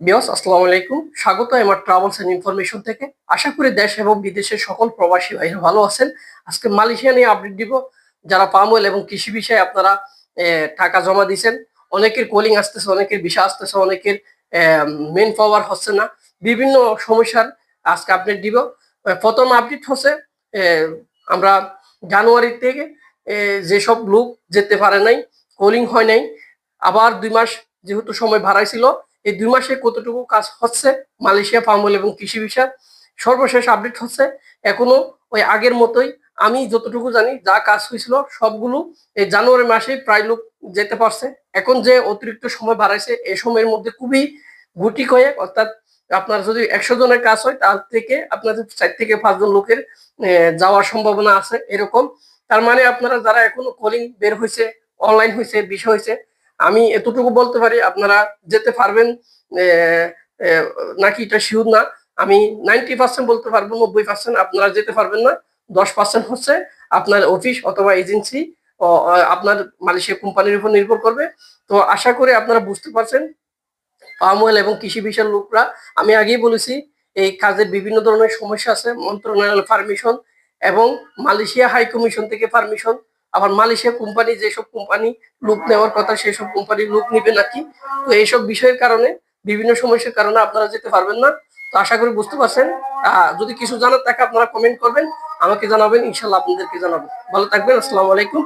বিয়স আসসালামু আলাইকুম। স্বাগত আমার ট্রাভেলস এন্ড ইনফরমেশন থেকে। আশা করি দেশ এবং বিদেশের সকল প্রবাসী ভাইরা ভালো আছেন। আজকে মালয়েশিয়া নিয়ে আপডেট দিব। যারা পাম অয়েল এবং কৃষি বিষয়ে আপনারা টাকা জমা দিয়েছেন, অনেকের কলিং আসতেছে, অনেকের ভিসা আসতেছে, অনেকের মেন পাওয়ার হচ্ছে না। বিভিন্ন সমস্যার আজকে আপডেট দিব। প্রথম আপডেট হচ্ছে আমরা জানুয়ারি থেকে যেসব লোক যেতে পারে নাই কলিং হয় নাই, আবার দুই মাস যেহেতু সময় বাড়াইছিল এই দুই মাসে কতটুকু কাজ হচ্ছে? মালয়েশিয়া পামল এবং কৃষি বিষয় সর্বশেষ আপডেট হচ্ছে। এখনও ওই আগের মতোই আমি যতটুকু জানি, যা কাজ হয়েছিল সবগুলো এই জানুয়ারি মাসে প্রায় লোক যেতে পারছে। এখন যে অতিরিক্ত সময় বাড়াইছে এই সময়ের মধ্যে খুবই গুটি কয়েক, অর্থাৎ আপনার যদি একশো জনের কাজ হয়, তার থেকে আপনার চার থেকে পাঁচজন লোকের যাওয়ার সম্ভাবনা আছে এরকম। তার মানে আপনারা যারা এখনও কলিং বের হয়েছে অনলাইন হয়েছে, বিষয় হয়েছে আমি এতটুকু বলতে পারি, আপনারা যেতে পারবেন নাকি এটা শিওর না, আমি নাইনটি পার্সেন্ট বলতে পারব, নব্বই পার্সেন্ট আপনারা যেতে পারবেন না, দশ পার্সেন্ট হচ্ছে আপনার অফিস অথবা এজেন্সি আপনার মালয়েশিয়া কোম্পানির উপর নির্ভর করবে। তো আশা করি আপনারা বুঝতে পারছেন পাম অয়েল এবং কৃষি বিষয়ের লোকরা, আমি আগেই বলেছি, এই কাজের বিভিন্ন ধরনের সমস্যা আছে, মন্ত্রণালয় পারমিশন এবং মালয়েশিয়া হাই কমিশন থেকে পারমিশন আবার মালয়েশিয়া কোম্পানি যেসব কোম্পানি লুক নেওয়ার কথা, সেসব কোম্পানি লুক নিবে নাকি? তো এইসব বিষয়ের কারণে, বিভিন্ন সমস্যার কারণে আপনারা যেতে পারবেন না। তো আশা করি বুঝতে পারছেন। যদি কিছু জানার থাকে আপনারা কমেন্ট করবেন। আমাকে জানাবেন ইনশাল্লাহ আপনাদেরকে জানাব। ভালো থাকবেন, আসসালামু আলাইকুম।